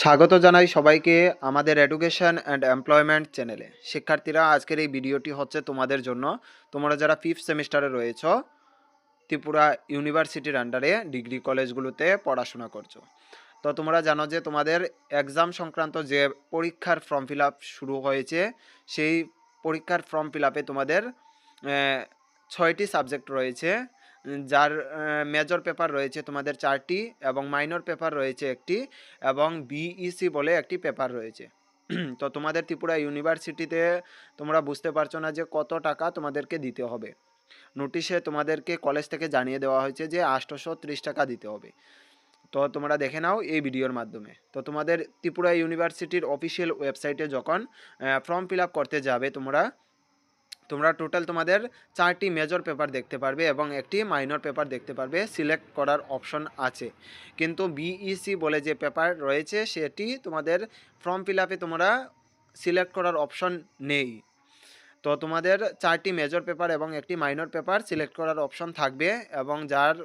স্বাগত জানাই সবাইকে আমাদের এডুকেশন অ্যান্ড এমপ্লয়মেন্ট চ্যানেলে শিক্ষার্থীরা, আজকের এই ভিডিওটি হচ্ছে তোমাদের জন্য। তোমরা যারা ফিফথ সেমিস্টারে রয়েছ, ত্রিপুরা ইউনিভার্সিটির আন্ডারে ডিগ্রি কলেজগুলোতে পড়াশোনা করছ। তো তোমরা জানো যে তোমাদের এক্সাম সংক্রান্ত যে পরীক্ষার ফর্ম ফিল শুরু হয়েছে, সেই পরীক্ষার ফর্ম ফিল তোমাদের ছয়টি সাবজেক্ট রয়েছে। যার মেজর পেপার রয়েছে তোমাদের চারটি এবং মাইনর পেপার রয়েছে একটি এবং বিইসি বলে একটি পেপার রয়েছে। তো তোমাদের ত্রিপুরা ইউনিভার্সিটিতে তোমরা বুঝতে পারছ না যে কত টাকা তোমাদেরকে দিতে হবে। নোটিশে তোমাদেরকে কলেজ থেকে জানিয়ে দেওয়া হয়েছে যে আটশোশো টাকা দিতে হবে। তো তোমরা দেখে নাও এই ভিডিওর মাধ্যমে। তো তোমাদের ত্রিপুরা ইউনিভার্সিটির অফিসিয়াল ওয়েবসাইটে যখন ফর্ম ফিল করতে যাবে তোমরা তোমরা টোটাল তোমাদের চারটি মেজর পেপার দেখতে পারবে এবং একটি মাইনর পেপার দেখতে পারবে। সিলেক্ট করার অপশন আছে। কিন্তু বিইসি বলে যে পেপার রয়েছে, সেটি তোমাদের ফর্ম ফিল আপে তোমরা সিলেক্ট করার অপশন নেই। তো তোমাদের চারটি মেজর পেপার এবং একটি মাইনর পেপার সিলেক্ট করার অপশন থাকবে এবং যার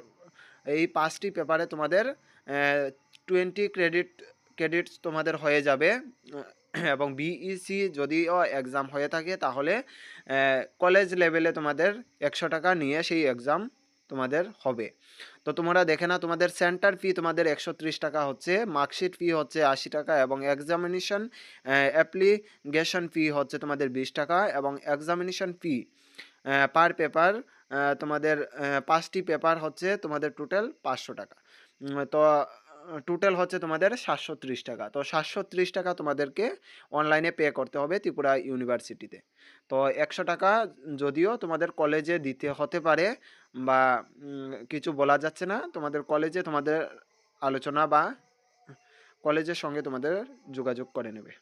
এই পাঁচটি পেপারে তোমাদের টোয়েন্টি ক্রেডিট ক্রেডিটস তোমাদের হয়ে যাবে। এবং বিইসি যদিও এক্সাম হয়ে থাকে, তাহলে কলেজ লেভেলে তোমাদের একশো টাকা নিয়ে সেই এক্সাম তোমাদের হবে। তো তোমরা দেখে না তোমাদের সেন্টার ফি তোমাদের একশো ত্রিশ টাকা হচ্ছে মার্কশিট ফি হচ্ছে আশি টাকা এবং এক্সামিনেশন অ্যাপ্লিকেশন ফি হচ্ছে তোমাদের বিশ টাকা এবং এক্সামিনেশন ফি পার পেপার তোমাদের পাঁচটি পেপার হচ্ছে তোমাদের টোটাল পাঁচশো টাকা। তো টোটাল হচ্ছে তোমাদের সাতশো ত্রিশ টাকা। তো সাতশো ত্রিশ টাকা তোমাদেরকে অনলাইনে পে করতে হবে ত্রিপুরা ইউনিভার্সিটিতে তো। একশো টাকা যদিও তোমাদের কলেজে দিতে হতে পারে বা কিছু বলা যাচ্ছে না, তোমাদের কলেজে তোমাদের আলোচনা বা কলেজের সঙ্গে তোমাদের যোগাযোগ করে নেবে।